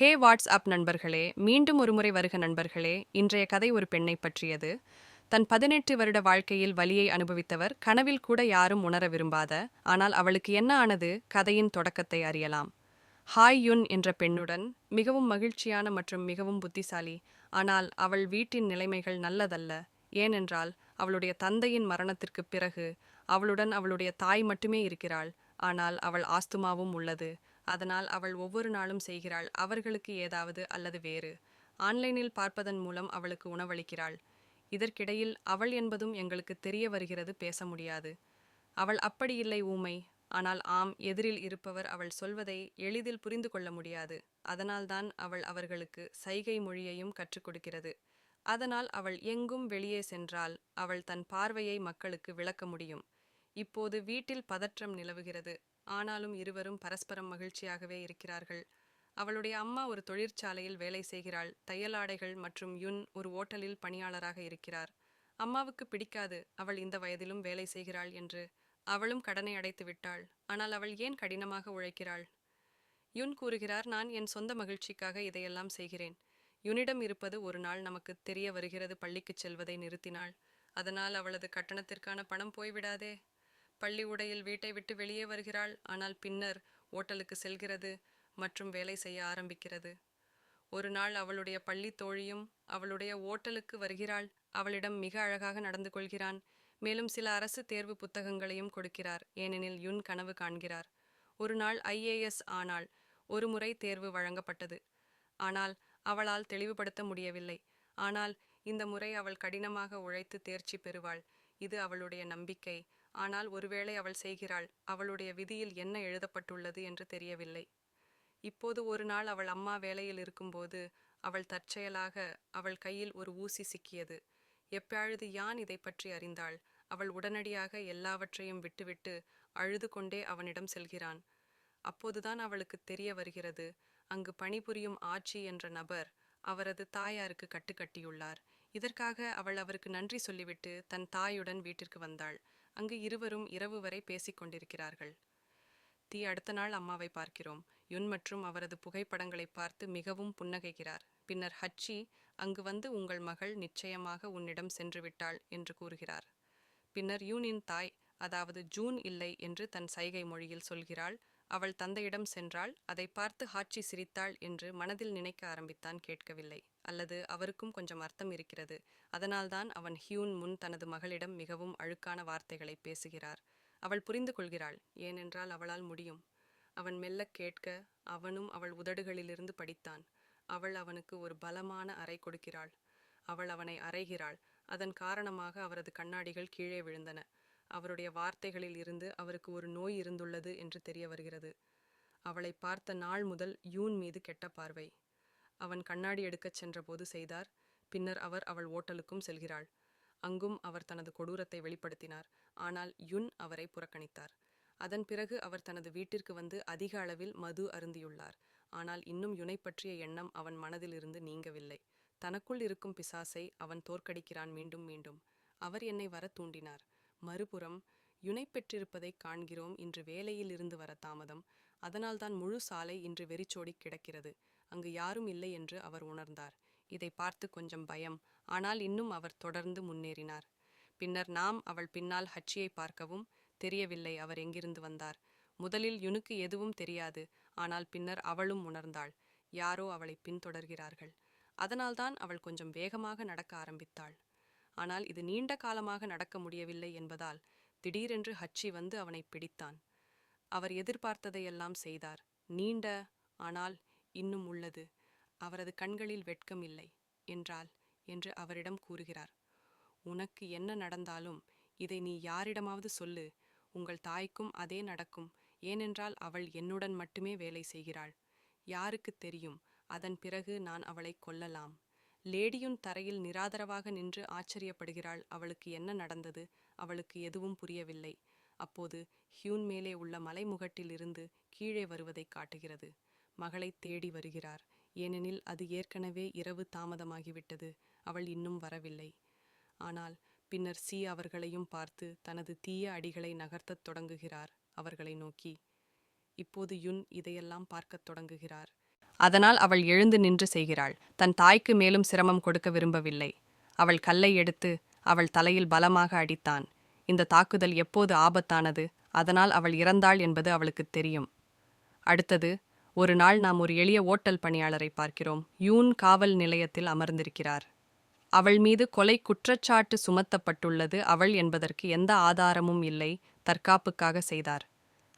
ஹே WhatsApp நண்பர்களே மீண்டும் ஒருமுறை வருக நண்பர்களே. இன்றைய கதை ஒரு பெண்ணை பற்றியது. தன் பதினெட்டு வருட வாழ்க்கையில் வலியை அனுபவித்தவர் கனவில் கூட யாரும் உணர விரும்பாத ஆனால் அவளுக்கு என்ன ஆனது? கதையின் தொடக்கத்தை அறியலாம். ஹாய் யுன் என்ற பெண்ணுடன் மிகவும் மகிழ்ச்சியான மற்றும் மிகவும் புத்திசாலி. ஆனால் அவள் வீட்டின் நிலைமைகள் நல்லதல்ல. ஏனென்றால் அவளுடைய தந்தையின் மரணத்திற்குப் பிறகு அவளுடன் அவளுடைய தாய் மட்டுமே இருக்கிறாள். ஆனால் அவள் ஆஸ்துமாவும் உள்ளது. அதனால் அவள் ஒவ்வொரு நாளும் செய்கிறாள் அவர்களுக்கு ஏதாவது அல்லது வேறு. ஆன்லைனில் பார்ப்பதன் மூலம் அவளுக்கு உணவளிக்கிறாள். இதற்கிடையில் அவள் என்பதும் எங்களுக்கு தெரிய வருகிறது பேச முடியாது. அவள் அப்படியில்லை ஊமை. ஆனால் ஆம் எதிரில் இருப்பவர் அவள் சொல்வதை எளிதில் புரிந்து கொள்ள முடியாது. அதனால்தான் அவள் அவர்களுக்கு சைகை மொழியையும் கற்றுக் கொடுக்கிறது. அதனால் அவள் எங்கும் வெளியே சென்றால் அவள் தன் பார்வையை மக்களுக்கு விளக்க முடியும். இப்போது வீட்டில் பதற்றம் நிலவுகிறது. ஆனாலும் இருவரும் பரஸ்பரம் மகிழ்ச்சியாகவே இருக்கிறார்கள். அவளுடைய அம்மா ஒரு தொழிற்சாலையில் வேலை செய்கிறாள். தையலாடைகள் மற்றும் யுன் ஒரு ஓட்டலில் பணியாளராக இருக்கிறார். அம்மாவுக்கு பிடிக்காது அவள் இந்த வயதிலும் வேலை செய்கிறாள் என்று. அவளும் கடனை அடைத்து விட்டாள். ஆனால் அவள் ஏன் கடினமாக உழைக்கிறாள்? யுன் கூறுகிறார் நான் என் சொந்த மகிழ்ச்சிக்காக இதையெல்லாம் செய்கிறேன். யுனிடம் இருப்பது ஒரு நாள் நமக்கு தெரிய வருகிறது பள்ளிக்குச் செல்வதை நிறுத்தினாள் அதனால் அவளது கட்டணத்திற்கான பணம் போய்விடாதே. பள்ளி உடையில் வீட்டை விட்டு வெளியே வருகிறாள். ஆனால் பின்னர் ஓட்டலுக்கு செல்கிறது மற்றும் வேலை செய்ய ஆரம்பிக்கிறது. ஒரு நாள் அவளுடைய பள்ளி தோழியும் அவளுடைய ஓட்டலுக்கு வருகிறாள். அவளிடம் மிக அழகாக நடந்து கொள்கிறான். மேலும் சில அரசு தேர்வு புத்தகங்களையும் கொடுக்கிறார். ஏனெனில் யுன் கனவு காண்கிறார். ஒரு நாள் ஐஏஎஸ் ஆனால் ஒரு முறை தேர்வு வழங்கப்பட்டது. ஆனால் அவளால் தெளிவுபடுத்த முடியவில்லை. ஆனால் இந்த முறை அவள் கடினமாக உழைத்து தேர்ச்சி பெறுவாள். இது அவளுடைய நம்பிக்கை. ஆனால் ஒருவேளை அவள் செய்கிறாள் அவளுடைய விதியில் என்ன எழுதப்பட்டுள்ளது என்று தெரியவில்லை. இப்போது ஒரு நாள் அவள் அம்மா வேலையில் இருக்கும்போது அவள் தற்செயலாக அவள் கையில் ஒரு ஊசி சிக்கியது. எப்பொழுது யான் இதை பற்றி அறிந்தாள்? அவள் உடனடியாக எல்லாவற்றையும் விட்டுவிட்டு அழுது கொண்டே அவனிடம் செல்கிறான். அப்போதுதான் அவளுக்கு தெரிய வருகிறது அங்கு பணிபுரியும் ஆட்சி என்ற நபர் அவரது தாயாருக்கு கட்டுக்கட்டியுள்ளார் இதற்காக அவள் அவருக்கு நன்றி சொல்லிவிட்டு தன் தாயுடன் வீட்டிற்கு வந்தாள். அங்கு இருவரும் இரவு வரை பேசிக் கொண்டிருக்கிறார்கள். அடுத்த நாள் அம்மாவை பார்க்கிறோம். யுன் மற்றும் அவரது புகைப்படங்களை பார்த்து மிகவும் புன்னகைக்கிறார். பின்னர் ஹச்சி அங்கு வந்து உங்கள் மகள் நிச்சயமாக உன்னிடம் சென்று விட்டாள் என்று கூறுகிறார். பின்னர் யூனின் தாய் அதாவது ஜூன் இல்லை என்று தன் சைகை மொழியில் சொல்கிறாள். அவள் தந்தையிடம் சென்றாள். அதை பார்த்து ஹாட்சி சிரித்தாள் என்று மனதில் நினைக்க ஆரம்பித்தான் கேட்கவில்லை. அல்லது அவருக்கும் கொஞ்சம் அர்த்தம் இருக்கிறது. அதனால்தான் அவன் ஹியூன் முன் தனது மகளிடம் மிகவும் அழுக்கான வார்த்தைகளை பேசுகிறார். அவள் புரிந்து கொள்கிறாள். ஏனென்றால் அவளால் முடியும். அவன் மெல்ல கேட்க அவனும் அவள் உதடுகளிலிருந்து படித்தான். அவள் அவனுக்கு ஒரு பலமான அறை கொடுக்கிறாள். அவள் அவனை அறைகிறாள். அதன் காரணமாக அவரது கண்ணாடிகள் கீழே விழுந்தன. அவருடைய வார்த்தைகளில் இருந்து அவருக்கு ஒரு நோய் இருந்துள்ளது என்று தெரிய வருகிறது. அவளை பார்த்த நாள் முதல் யூன் மீது கெட்ட பார்வை. அவன் கண்ணாடி எடுக்கச் சென்றபோது செய்தார். பின்னர் அவர் அவள் ஓட்டலுக்கும் செல்கிறாள். அங்கும் அவர் தனது கொடூரத்தை வெளிப்படுத்தினார். ஆனால் யுன் அவரை புறக்கணித்தார். அதன் பிறகு அவர் தனது வீட்டிற்கு வந்து அதிக அளவில் மது அருந்தியுள்ளார். ஆனால் இன்னும் யுனை பற்றிய எண்ணம் அவன் மனதிலிருந்து நீங்கவில்லை. தனக்குள் இருக்கும் பிசாசை அவன் தோற்கடிக்கிறான் மீண்டும் மீண்டும். அவர் என்னை வர தூண்டினார். மறுபுறம் யுனை பெற்றிருப்பதைக் காண்கிறோம் இன்று வேலையில் இருந்து வர தாமதம். அதனால்தான் முழு சாலை இன்று வெறிச்சோடி கிடக்கிறது. அங்கு யாரும் இல்லை என்று அவர் உணர்ந்தார். இதை பார்த்து கொஞ்சம் பயம். ஆனால் இன்னும் அவர் தொடர்ந்து முன்னேறினார். பின்னர் நாம் அவள் பின்னால் ஹச்சியை பார்க்கவும் தெரியவில்லை அவர் எங்கிருந்து வந்தார். முதலில் யுனுக்கு எதுவும் தெரியாது. ஆனால் பின்னர் அவளும் உணர்ந்தாள். யாரோ அவளை பின்தொடர்கிறார்கள். அதனால்தான் அவள் கொஞ்சம் வேகமாக நடக்க ஆரம்பித்தாள். ஆனால் இது நீண்ட காலமாக நடக்க முடியவில்லை என்பதால் திடீரென்று ஹச்சி வந்து அவனை பிடித்தான். அவர் எதிர்பார்த்ததையெல்லாம் செய்தார். நீண்ட ஆனால் இன்னும் உள்ளது. அவரது கண்களில் வெட்கம் இல்லை என்றால் என்று அவரிடம் கூறுகிறார். உனக்கு என்ன நடந்தாலும் இதை நீ யாரிடமாவது சொல்லு. உங்கள் தாய்க்கும் அதே நடக்கும். ஏனென்றால் அவள் என்னுடன் மட்டுமே வேலை செய்கிறாள். யாருக்கு தெரியும்? அதன் பிறகு நான் அவளை கொல்லலாம். லேடியுன் தரையில் நிராதரவாக நின்று ஆச்சரியப்படுகிறாள். அவளுக்கு என்ன நடந்தது? அவளுக்கு எதுவும் புரியவில்லை. அப்போது ஹியூன் மேலே உள்ள மலைமுகட்டில் இருந்து கீழே வருவதை காட்டுகிறது. மகளை தேடி வருகிறார். ஏனெனில் அது ஏற்கனவே இரவு தாமதமாகிவிட்டது. அவள் இன்னும் வரவில்லை. ஆனால் பின்னர் சி அவர்களையும் பார்த்து தனது தீய அடிகளை நகர்த்தத் தொடங்குகிறார். அவர்களை நோக்கி இப்போது யுன் இதையெல்லாம் பார்க்கத் தொடங்குகிறார். அதனால் அவள் எழுந்து நின்று செய்கிறாள். தன் தாய்க்கு மேலும் சிரமம் கொடுக்க விரும்பவில்லை. அவள் கல்லை எடுத்து அவள் தலையில் பலமாக அடித்தான். இந்த தாக்குதல் எப்போது ஆபத்தானது? அதனால் அவள் இறந்தாள் என்பது அவளுக்குத் தெரியும். அடுத்தது ஒரு நாள் நாம் ஒரு எளிய ஓட்டல் பணியாளரை பார்க்கிறோம். யூன் காவல் நிலையத்தில் அமர்ந்திருக்கிறார். அவள் மீது கொலை குற்றச்சாட்டு சுமத்தப்பட்டுள்ளது அவள் என்பதற்கு எந்த ஆதாரமும் இல்லை. தற்காப்புக்காக செய்தார்.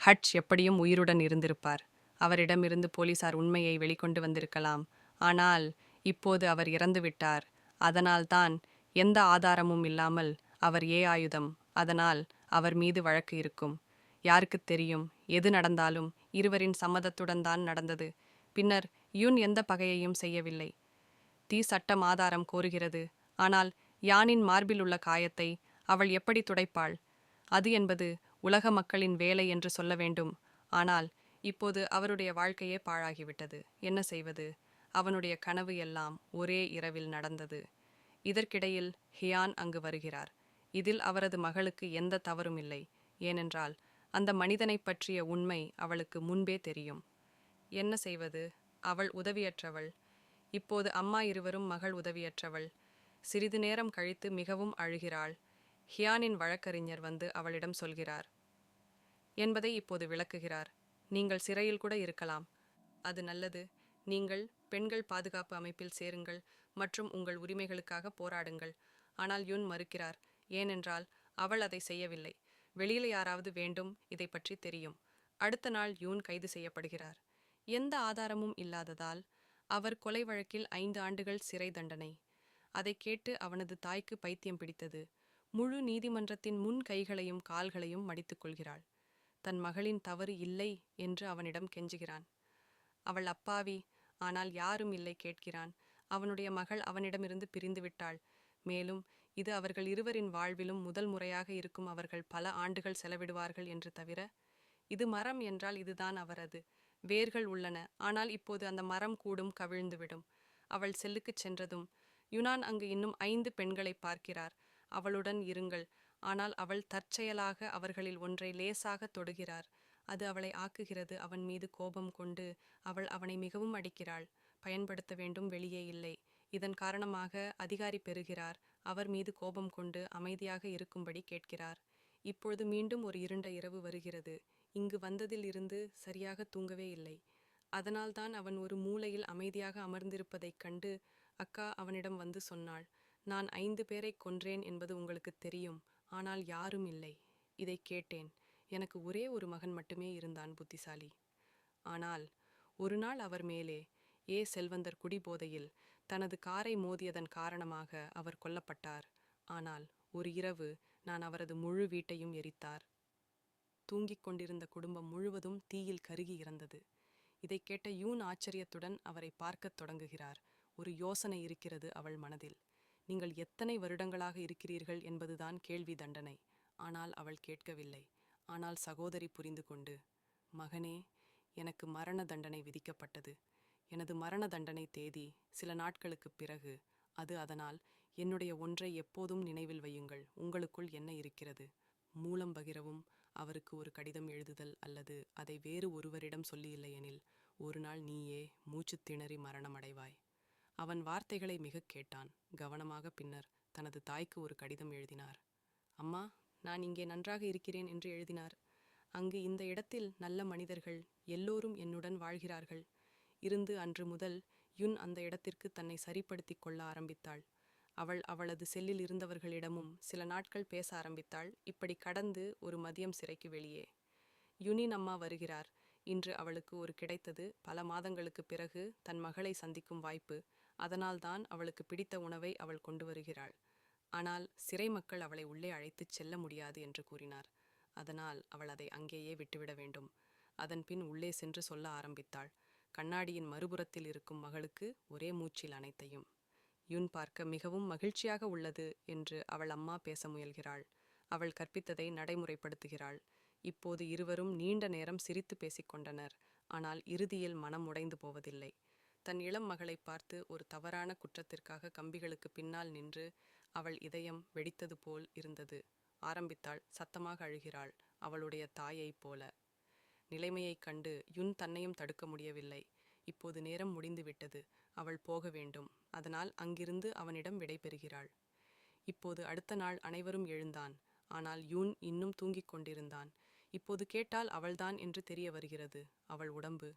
ஹட்ச் எப்படியும் உயிருடன் இருந்திருப்பார். அவரிடமிருந்து போலீசார் உண்மையை வெளிக்கொண்டு வந்திருக்கலாம். ஆனால் இப்போது அவர் இறந்துவிட்டார். அதனால்தான் எந்த ஆதாரமும் இல்லாமல் அவர் ஏ ஆயுதம். அதனால் அவர் மீது வழக்கு இருக்கும். யாருக்கு தெரியும் எது நடந்தாலும் இருவரின் சம்மதத்துடன் தான் நடந்தது. பின்னர் யுன் எந்த பகையையும் செய்யவில்லை. தீ சட்டம் ஆதாரம் கோருகிறது. ஆனால் யானின் மார்பில் உள்ள காயத்தை அவள் எப்படி துடைப்பாள்? அது என்பது உலக மக்களின் வேலை என்று சொல்ல வேண்டும். ஆனால் இப்போது அவருடைய வாழ்க்கையே பாழாகிவிட்டது. என்ன செய்வது? அவனுடைய கனவு எல்லாம் ஒரே இரவில் நடந்தது. இதற்கிடையில் ஹியான் அங்கு வருகிறார். இதில் அவரது மகளுக்கு எந்த தவறும் இல்லை. ஏனென்றால் அந்த மனிதனைப் பற்றிய உண்மை அவளுக்கு முன்பே தெரியும். என்ன செய்வது? அவள் உதவியற்றவள். இப்போது அம்மா இருவரும் மகள் உதவியற்றவள். சிறிது நேரம் கழித்து மிகவும் அழுகிறாள். ஹியானின் வழக்கறிஞர் வந்து அவளிடம் சொல்கிறார். என்பதை இப்போது விளக்குகிறார். நீங்கள் சிறையில் கூட இருக்கலாம். அது நல்லது. நீங்கள் பெண்கள் பாதுகாப்பு அமைப்பில் சேருங்கள் மற்றும் உங்கள் உரிமைகளுக்காக போராடுங்கள். ஆனால் யுன் மறுக்கிறார் ஏனென்றால் அவள் அதை செய்யவில்லை. வெளியில யாராவது வேண்டும் இதை பற்றி தெரியும். அடுத்த நாள் யூன் கைது செய்யப்படுகிறார். எந்த ஆதாரமும் இல்லாததால் அவர் கொலை வழக்கில் ஐந்து ஆண்டுகள் சிறை தண்டனை. அதை கேட்டு அவனது தாய்க்கு பைத்தியம் பிடித்தது. முழு நீதிமன்றத்தின் முன் கைகளையும் கால்களையும் மடித்துக் கொள்கிறாள். தன் மகளின் தவறு இல்லை என்று அவனிடம் கெஞ்சுகிறான். அவள் அப்பாவி ஆனால் யாரும் இல்லை கேட்கிறான். அவனுடைய மகள் அவனிடமிருந்து பிரிந்து விட்டாள் மேலும் இது அவர்கள் இருவரின் வாழ்விலும் முதல் முறையாக இருக்கும் அவர்கள் பல ஆண்டுகள் செலவிடுவார்கள் என்று தவிர இது மரம் என்றால் இதுதான் அவரது. வேர்கள் உள்ளன. ஆனால் இப்போது அந்த மரம் கூடும் கவிழ்ந்துவிடும். அவள் செல்லுக்குச் சென்றதும் யுனான் அங்கு இன்னும் ஐந்து பெண்களை பார்க்கிறார். அவளுடன் இருங்கள். ஆனால் அவள் தற்செயலாக அவர்களில் ஒன்றை லேசாக தொடுகிறார். அது அவளை ஆக்குகிறது. அவன் மீது கோபம் கொண்டு அவள் அவனை மிகவும் அடிக்கிறாள். பயன்படுத்த வேண்டும். வெளியே இல்லை. இதன் காரணமாக அதிகாரி பெறுகிறார். அவர் மீது கோபம் கொண்டு அமைதியாக இருக்கும்படி கேட்கிறார். இப்பொழுது மீண்டும் ஒரு இருண்ட இரவு வருகிறது. இங்கு வந்ததில் இருந்து சரியாக தூங்கவே இல்லை. அதனால்தான் அவன் ஒரு மூலையில் அமைதியாக அமர்ந்திருப்பதைக் கண்டு அக்கா அவனிடம் வந்து சொன்னாள் நான் ஐந்து பேரை கொன்றேன் என்பது உங்களுக்கு தெரியும். ஆனால் யாரும் இல்லை. இதை கேட்டேன். எனக்கு ஒரே ஒரு மகன் மட்டுமே இருந்தான் புத்திசாலி. ஆனால் ஒரு நாள் அவர் மேலே ஏ செல்வந்தர் குடிபோதையில் தனது காரை மோதியதன் காரணமாக அவர் கொல்லப்பட்டார். ஆனால் ஒரு இரவு நான் அவரது முழு வீட்டையும் எரித்தார். தூங்கிக் கொண்டிருந்த குடும்பம் முழுவதும் தீயில் கருகி இறந்தது. இதை கேட்ட யூன் ஆச்சரியத்துடன் அவரை பார்க்கத் தொடங்குகிறார். ஒரு யோசனை இருக்கிறது அவள் மனதில். நீங்கள் எத்தனை வருடங்களாக இருக்கிறீர்கள் என்பதுதான் கேள்வி தண்டனை. ஆனால் அவள் கேட்கவில்லை. ஆனால் சகோதரி புரிந்து கொண்டு மகனே எனக்கு மரண தண்டனை விதிக்கப்பட்டது. எனது மரண தண்டனை தேதி சில நாட்களுக்குப் பிறகு. அது அதனால் என்னுடைய ஒன்றை எப்போதும் நினைவில் வையுங்கள். உங்களுக்குள் என்ன இருக்கிறது? மூலம் பகிரவும் அவருக்கு ஒரு கடிதம் எழுதுதல் அல்லது அதை வேறு ஒருவரிடம் சொல்லியில்லையெனில் ஒரு நாள் நீயே மூச்சுத் திணறி மரணமடைவாய். அவன் வார்த்தைகளை மிகக் கேட்டான். கவனமாக பின்னர் தனது தாய்க்கு ஒரு கடிதம் எழுதினார். அம்மா நான் இங்கே நன்றாக இருக்கிறேன் என்று எழுதினார். அங்கு இந்த இடத்தில் நல்ல மனிதர்கள் எல்லோரும் என்னுடன் வாழ்கிறார்கள். இருந்து அன்று முதல் யுன் அந்த இடத்திற்கு தன்னை சரிப்படுத்திக் கொள்ள ஆரம்பித்தாள். அவள் அவளது செல்லில் இருந்தவர்களிடமும் சில நாட்கள் பேச ஆரம்பித்தாள். இப்படி கடந்து ஒரு மதியம் சிறைக்கு வெளியே. யுனின் அம்மா வருகிறார். இன்று அவளுக்கு ஒரு கிடைத்தது. பல மாதங்களுக்கு பிறகு தன் மகளை சந்திக்கும் வாய்ப்பு. அதனால்தான் அவளுக்கு பிடித்த உணவை அவள் கொண்டு வருகிறாள். ஆனால் சிறை மக்கள் அவளை உள்ளே அழைத்துச் செல்ல முடியாது என்று கூறினார். அதனால் அவள் அதை அங்கேயே விட்டுவிட வேண்டும். அதன்பின் உள்ளே சென்று சொல்ல ஆரம்பித்தாள். கண்ணாடியின் மறுபுறத்தில் இருக்கும் மகளுக்கு ஒரே மூச்சில் அனைத்தையும். யுன் பார்க்க மிகவும் மகிழ்ச்சியாக உள்ளது என்று அவள் அம்மா பேச முயல்கிறாள். அவள் கற்பித்ததை நடைமுறைப்படுத்துகிறாள். இப்போது இருவரும் நீண்ட நேரம் சிரித்து பேசிக்கொண்டனர் ஆனால் இறுதியில் மனம் உடைந்து போவதில்லை. தன் இளம் மகளை பார்த்து ஒரு தவறான குற்றத்திற்காக கம்பிகளுக்கு பின்னால் நின்று அவள் இதயம் வெடித்தது போல் இருந்தது. ஆரம்பித்தாள் சத்தமாக அழுகிறாள் அவளுடைய தாயைப் போல. நிலைமையைக் கண்டு யுன் தன்னையும் தடுக்க முடியவில்லை. இப்போது நேரம் முடிந்துவிட்டது அவள் போக வேண்டும். அதனால் அங்கிருந்து அவனிடம் விடைபெறுகிறாள் இப்போது அடுத்த நாள் அனைவரும் எழுந்தான். ஆனால் யூன் இன்னும் தூங்கிக் கொண்டிருந்தான். இப்போது கேட்டால் அவள்தான் என்று தெரிய வருகிறது. அவள் உடம்பு